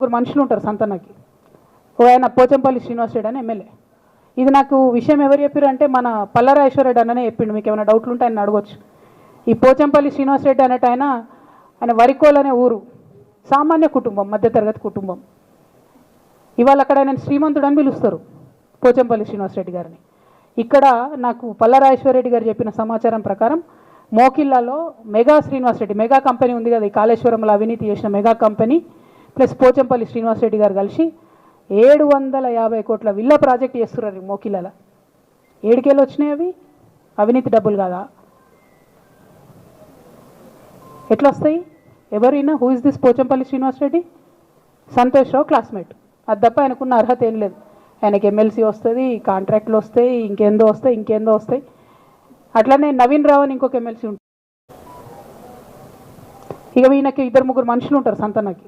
ముగ్గురు మనుషులు ఉంటారు సంతనకి ఓ ఆయన పోచంపల్లి శ్రీనివాస్ రెడ్డి అని ఎమ్మెల్యే. ఇది నాకు విషయం ఎవరు చెప్పారు అంటే మన పల్లారాజేశ్వర రెడ్డి అన్ననే చెప్పిండు. మీకు ఏమైనా డౌట్లు ఉంటే ఆయన అడగొచ్చు. ఈ పోచంపల్లి శ్రీనివాస్ రెడ్డి అనేట ఆయన ఆయన వరికోల్ అనే ఊరు. సామాన్య కుటుంబం మధ్యతరగతి కుటుంబం. ఇవాళ అక్కడ ఆయన శ్రీమంతుడు అని పిలుస్తారు పోచంపల్లి శ్రీనివాస్ రెడ్డి గారిని. ఇక్కడ నాకు పల్లరాజేశ్వర రెడ్డి గారు చెప్పిన సమాచారం ప్రకారం మోకిల్లాలో mega Srinivas Reddy mega company ఉంది కదా ఈ కాళేశ్వరంలో అవినీతి చేసిన mega company plus Pochampally Srinivas Reddy గారు కలిసి ఏడు వందల యాభై కోట్ల విల్ల ప్రాజెక్ట్ చేస్తున్నారు మోకిల్లాల ఏడుకేళ్ళు వచ్చినాయి అవి? అవినీతి డబ్బులు కాదా? ఎట్లా వస్తాయి ఎవరైనా who is this Pochampally Srinivas Reddy? Santosh Rao classmate అది తప్ప ఆయనకున్న అర్హత ఏం లేదు. ఆయనకి ఎమ్మెల్సీ వస్తుంది కాంట్రాక్ట్లు వస్తాయి ఇంకేందో వస్తాయి ఇంకేందో వస్తాయి. అట్లనే నవీన్ రావు అని ఇంకొక ఎమ్మెల్సీ ఉంటుంది. ఇక ఈయనకి ఇద్దరు ముగ్గురు మనుషులు ఉంటారు సంతనకి